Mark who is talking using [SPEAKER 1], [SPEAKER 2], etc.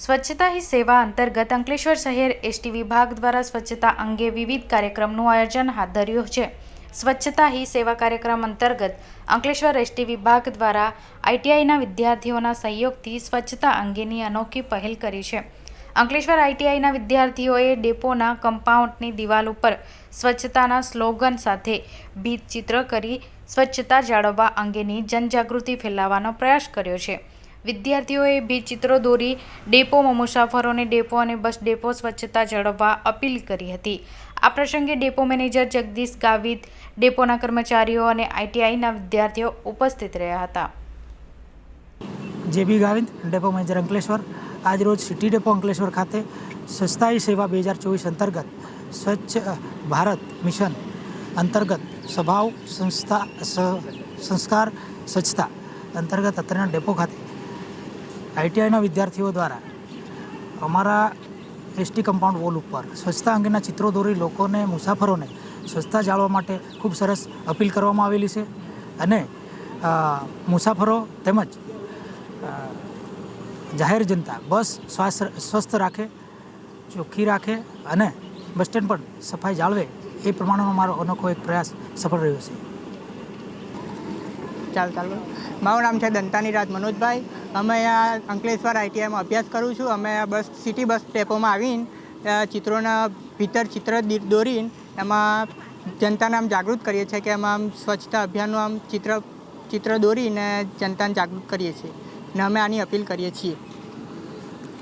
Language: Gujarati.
[SPEAKER 1] સ્વચ્છતા હી સેવા અંતર્ગત અંકલેશ્વર શહેર એસટી વિભાગ દ્વારા સ્વચ્છતા અંગે વિવિધ કાર્યક્રમનું આયોજન હાથ ધર્યું છે. સ્વચ્છતા હી સેવા કાર્યક્રમ અંતર્ગત અંકલેશ્વર એસટી વિભાગ દ્વારા આઈટીઆઈના વિદ્યાર્થીઓના સહયોગથી સ્વચ્છતા અંગેની અનોખી પહેલ કરી છે. અંકલેશ્વર આઈટીઆઈના વિદ્યાર્થીઓએ ડેપોના કમ્પાઉન્ડની દિવાલ ઉપર સ્વચ્છતાના સ્લોગન સાથે ભીત ચિત્ર કરી સ્વચ્છતા જાળવવા અંગેની જનજાગૃતિ ફેલાવવાનો પ્રયાસ કર્યો છે. વિદ્યાર્થીઓએ બે ચિત્રો દોરી ડેપોમાં મુસાફરોને ડેપો અને બસ ડેપો સ્વચ્છતા જાળવવા અપીલ કરી હતી. આ પ્રસંગે ડેપો મેનેજર જગદીશ ગાવિત, ડેપોના કર્મચારીઓ અને આઈટીઆઈના વિદ્યાર્થીઓ ઉપસ્થિત રહ્યા હતા.
[SPEAKER 2] J B Gavind depot manager Ankleshwar. આજરોજ સિટી ડેપો અંકલેશ્વર ખાતે સ્વચ્છતાઈ સેવા બે હજાર ચોવીસ અંતર્ગત સ્વચ્છ ભારત મિશન અંતર્ગત સ્વભાવ સંસ્થા સંસ્કાર, સ્વચ્છતા અંતર્ગત અત્રેના ડેપો ખાતે આઈટીઆઈના વિદ્યાર્થીઓ દ્વારા અમારા એસટી કમ્પાઉન્ડ વોલ ઉપર સ્વચ્છતા અંગેના ચિત્રો દોરી લોકોને, મુસાફરોને સ્વચ્છતા જાળવવા માટે ખૂબ સરસ અપીલ કરવામાં આવેલી છે. અને મુસાફરો તેમજ જાહેર જનતા બસ સ્વસ્થ રાખે, ચોખ્ખી રાખે અને બસ સ્ટેન્ડ પર સફાઈ જાળવે એ પ્રમાણેનો મારો અનોખો એક પ્રયાસ સફળ રહ્યો છે.
[SPEAKER 3] ચાલ, ચાલો. મારું નામ છે દંતાની રાજ મનોજભાઈ. અમે અહીંયા અંકલેશ્વર આઈટીઆઈમાં અભ્યાસ કરું છું. અમે બસ, સિટી બસ ડેપોમાં આવીને ચિત્રોના ભીતર ચિત્ર દોરીને, એમાં જનતાને આમ જાગૃત કરીએ છીએ કે એમાં આમ સ્વચ્છતા અભિયાનનું આમ ચિત્ર ચિત્ર દોરીને જનતાને જાગૃત કરીએ છીએ. ને અમે આની અપીલ કરીએ છીએ.